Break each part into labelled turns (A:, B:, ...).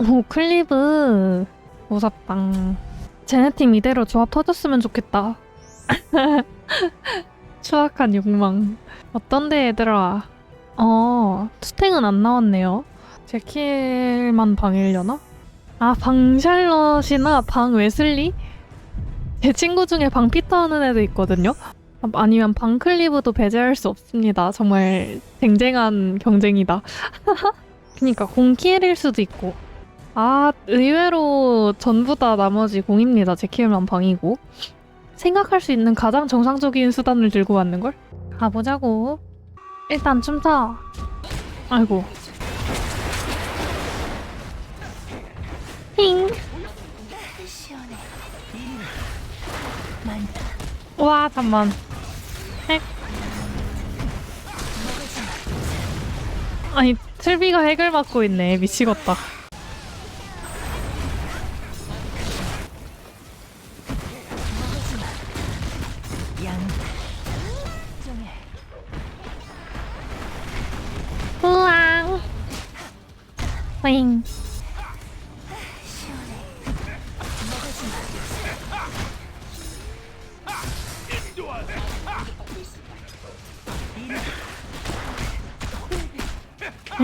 A: 오 클리브 무섭당 쟤네 팀 이대로 조합 터졌으면 좋겠다. 추악한 욕망. 어떤데 얘들아? 어 스탱은 안 나왔네요. 제킬만 방일려나? 아 방샬럿이나 방 웨슬리? 제 친구 중에 방 피터 하는 애도 있거든요? 아, 아니면 방 클리브도 배제할 수 없습니다. 정말 쟁쟁한 경쟁이다. 그니까 공키엘일 수도 있고 아 의외로 전부 다 나머지 공입니다. 제키엘만 방이고. 생각할 수 있는 가장 정상적인 수단을 들고 왔는 걸? 가보자고. 일단 춤춰. 아이고.
B: 많다.
A: 와 잠만. 핵. 아니 틀비가 핵을 맞고 있네. 미치겠다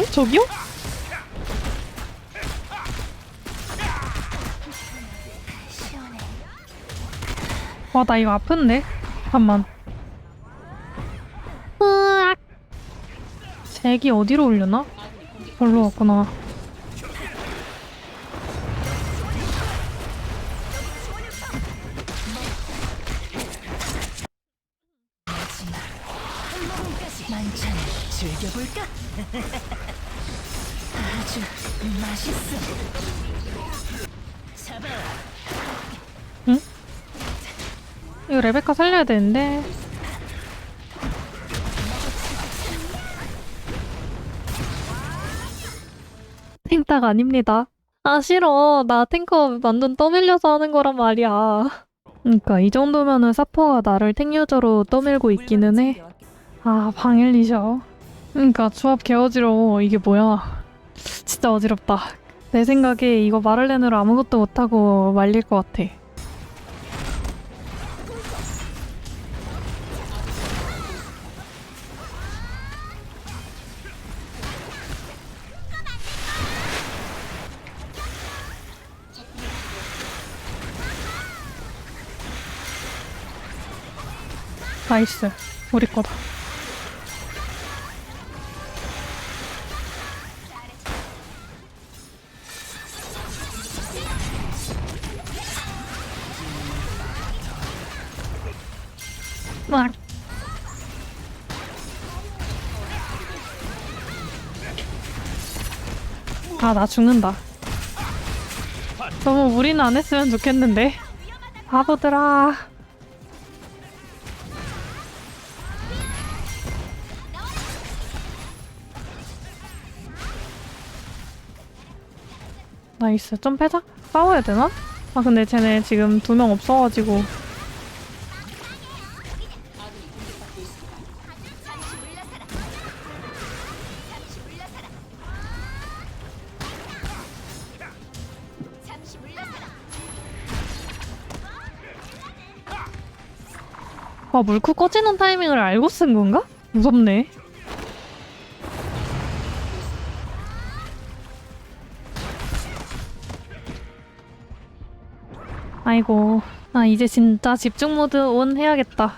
A: 에? 저기요?
B: 시원해.
A: 와나 이거 아픈데 잠만 으악 잭이 어디로 올려나? 별로 왔구나
B: 즐겨볼까? 아주 맛있어. 잡아.
A: 이거 레베카 살려야 되는데. 탱딱 아닙니다. 아 싫어. 나 탱커 완전 떠밀려서 하는 거란 말이야. 그니까 이 정도면은 사퍼가 나를 탱유저로 떠밀고 있기는 해 아 방일리셔. 그니까 조합 개어지러워. 이게 뭐야 진짜 어지럽다. 내 생각에 이거 마를렌으로 아무것도 못하고 말릴 것 같아. 나이스. 우리 거다 으악. 아, 나 죽는다. 너무 무리는 안 했으면 좋겠는데. 바보들아. 나이스. 좀 빼자. 싸워야 되나? 아, 근데 쟤네 지금 두 명 없어가지고. 와, 물库꺼지는 타이밍을 알고 쓴 건가? 무섭네. 아이고, 아, 이제 진짜 집중 모드 온 해야겠다.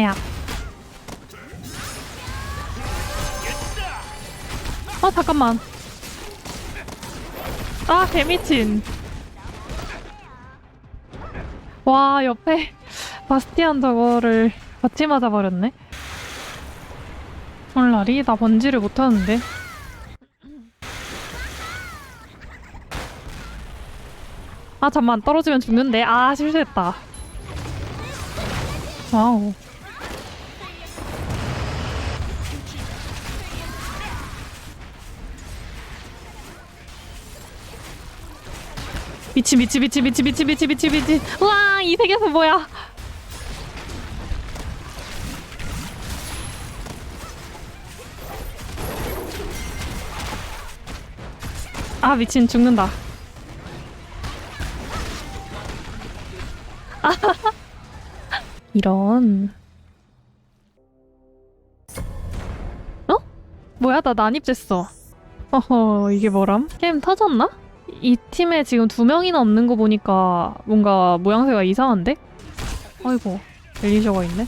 A: 아야. 아 잠깐만. 아 개미친. 와 옆에 바스티안 저거를 같이 맞아버렸네. 헐라리 나 번지를 못하는데. 아 잠만 떨어지면 죽는데 아 실수했다 와우 미치 미치 미치 미치 미치 미치 미치 미치 와이 세계에서 뭐야 아 미친 죽는다 이런 어? 뭐야 나 난입됐어 어허 이게 뭐람? 게임 터졌나? 이 팀에 지금 두 명이나 없는 거 보니까 뭔가 모양새가 이상한데? 아이고 엘리셔가 있네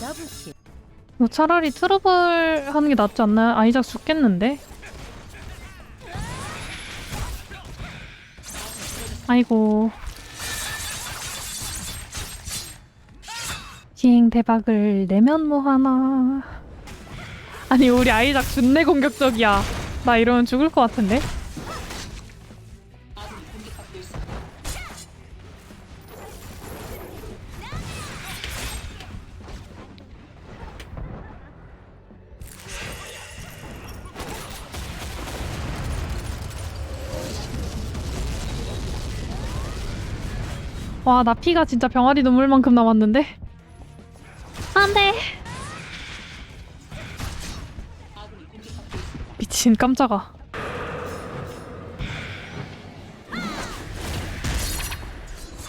B: 더블킬.
A: 뭐 차라리 트러블 하는 게 낫지 않나요? 아이작 죽겠는데? 아이고 기행 대박을 내면 뭐하나. 아니 우리 아이작 준내 공격적이야. 나 이러면 죽을 것 같은데? 와 나 피가 진짜 병아리 눈물만큼 남았는데 안돼. 미친 깜짝아.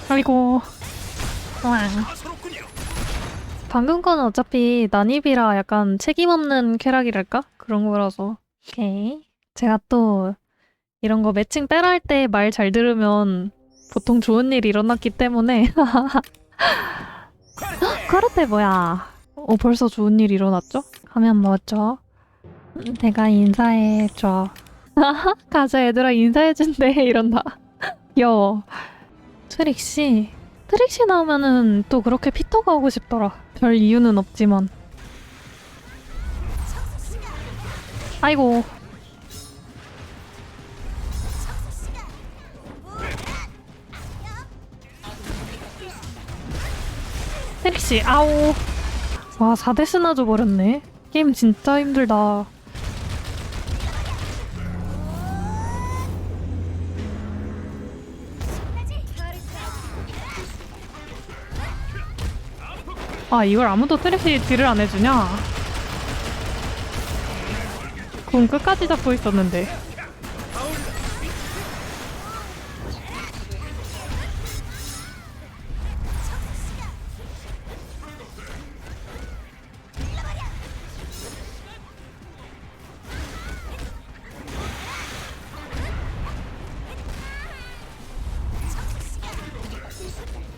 A: 아이고. 왕 방금 거는 어차피 난입이라 약간 책임 없는 쾌락이랄까? 그런 거라서. 오케이. 제가 또 이런 거 매칭 빼라 할때말 잘 들으면 보통 좋은 일이 일어났기 때문에 그렇대 뭐야. 어 벌써 좋은 일이 일어났죠? 하면 뭐죠? 음, 내가 인사해줘. 가자 얘들아. 인사해준대. 이런다. 귀여워. 트릭씨 트릭씨 나오면은 또 그렇게 피터가 오고 싶더라. 별 이유는 없지만. 아이고 트릭씨 아오. 와 4대 스나 줘 버렸네. 게임 진짜 힘들다. 아 이걸 아무도 트릭씨 딜을 안 해주냐? 공 끝까지 잡고 있었는데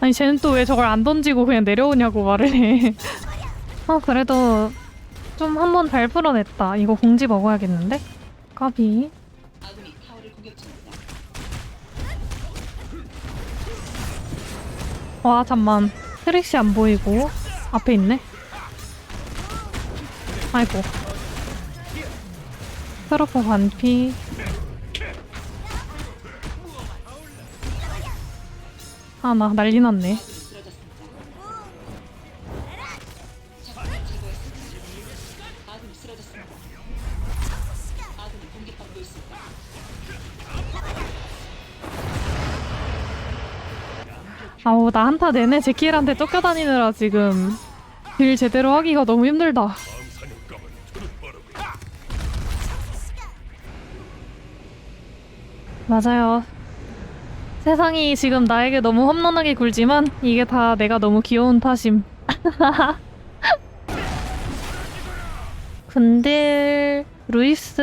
A: 아니 쟤는 또 왜 저걸 안 던지고 그냥 내려오냐고 말을 해. 아 그래도 좀 한 번 잘 풀어냈다. 이거 공지 먹어야겠는데? 까비. 와 잠만. 트릭시 안 보이고 앞에 있네. 아이고. 트러퍼 반피. 아, 나 난리 났네. 아우, 나 한타 내내 제키엘한테 쫓겨다니느라 지금 딜 제대로 하기가 너무 힘들다. 맞아요. 세상이 지금 나에게 너무 험난하게 굴지만 이게 다 내가 너무 귀여운 탓임. 근딜 루이스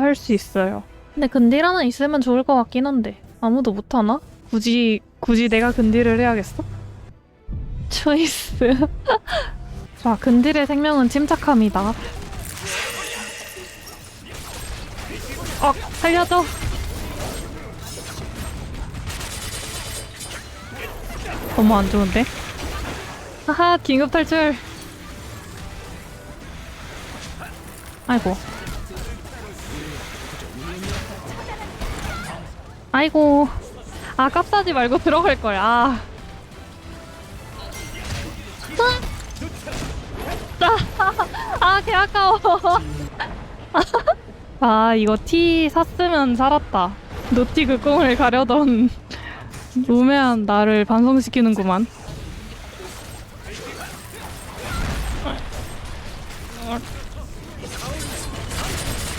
A: 할 수 있어요. 근데 근딜 하나 있으면 좋을 것 같긴 한데 아무도 못 하나? 굳이 굳이 내가 근딜을 해야겠어? 초이스. 자, 근딜의 생명은 침착함이다. 어, 살려줘. 너무 안 좋은데? 하하, 긴급 탈출. 아이고. 아이고. 아, 깝싸지 말고 들어갈 걸. 아. 아, 개 아까워. 아, 이거 티 샀으면 살았다. 노티 그 꿈을 가려던 우매한 나를 반성시키는구만.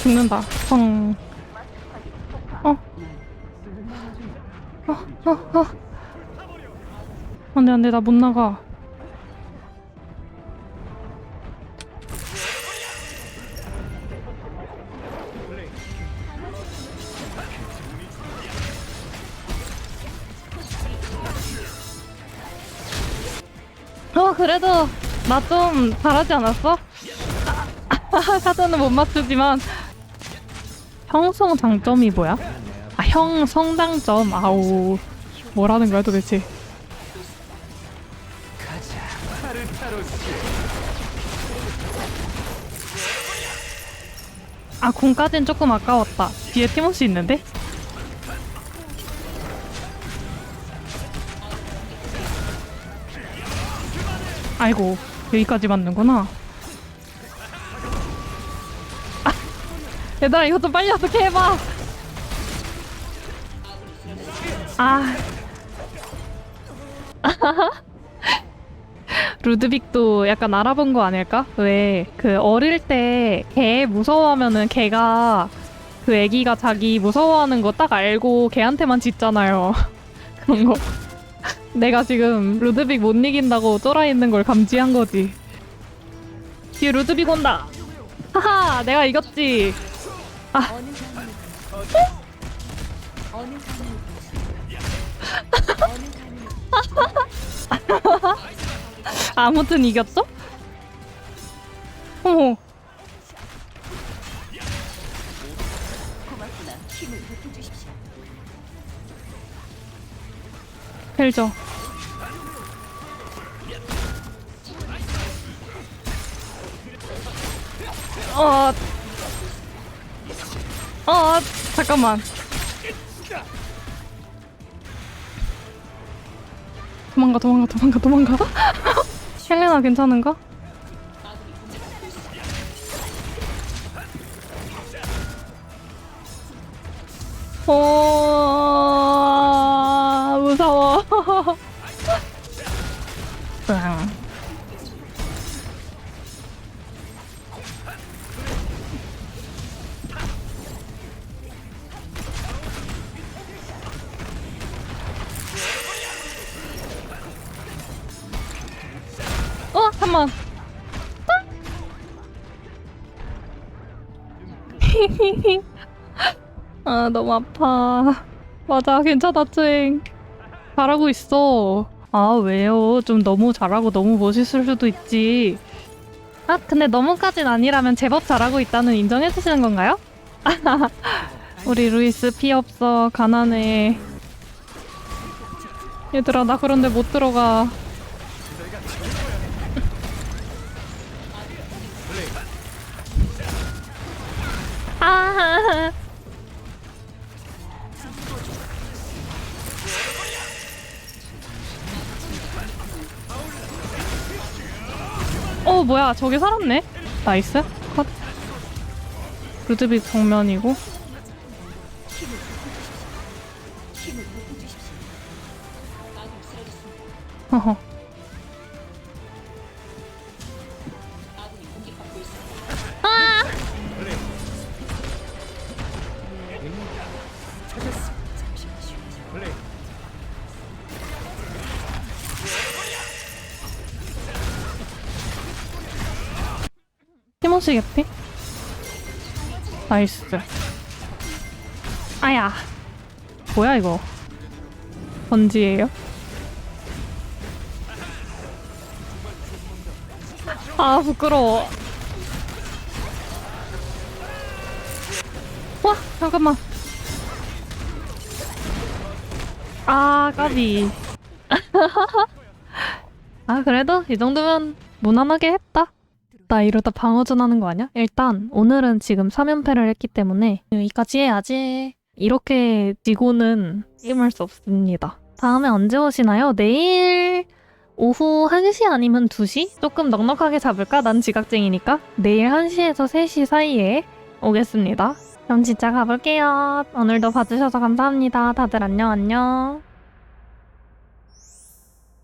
A: 죽는다. 펑. 어. 어, 어, 어. 안 돼, 안 돼. 나 못 나가. 그래도 나 좀 잘하지 않았어? 카드는 못 맞추지만 형성 장점이 뭐야? 아, 형 성장점. 아우. 뭐라는 거야 도대체? 아, 공까진 조금 아까웠다. 뒤에 티모시 있는데? 아이고, 여기까지 맞는구나. 아, 얘들아, 이거 좀 빨리 어떻게 해봐! 아. 루드빅도 약간 알아본 거 아닐까? 왜, 그, 어릴 때, 개 무서워하면은 걔가, 그 애기가 자기 무서워하는 거 딱 알고 걔한테만 짖잖아요. 그런 거. 내가 지금 루드빅 못 이긴다고 쫄아 있는 걸 감지한 거지. 뒤에 루드빅 온다! 하하! 내가 이겼지!
B: 강을
A: 아무튼 이겼죠? 어머, 헬저. 어, 어, 잠깐만. 도망가, 도망가, 도망가, 도망가. 헬레나 괜찮은가? 어, 어, 잠만. 아, 너무 아파. 맞아, 괜찮아, 찡. 잘하고 있어. 아, 왜요? 좀 너무 잘하고 너무 멋있을 수도 있지. 아, 근데 너무까진 아니라면 제법 잘하고 있다는 인정해 주시는 건가요? 우리 루이스 피 없어. 가난해. 얘들아, 나 그런데 못 들어가. 아, 어 뭐야 저기 살았네? 나이스. 컷. 루드빅 정면이고.
B: 힘을 보태주십시오.
A: 허 티모시 개피 나이스. 아야. 뭐야 이거? 번지예요? 아 부끄러워. 와 잠깐만. 아 까비. 아 그래도 이 정도면 무난하게 했다. 나 이러다 방어전 하는 거 아니야? 일단 오늘은 지금 3연패를 했기 때문에 여기까지 해야지. 이렇게 지고는 게임할 수 없습니다. 다음에 언제 오시나요? 내일 오후 1시 아니면 2시? 조금 넉넉하게 잡을까? 난 지각쟁이니까. 내일 1시에서 3시 사이에 오겠습니다. 그럼 진짜 가볼게요. 오늘도 봐주셔서 감사합니다. 다들 안녕 안녕.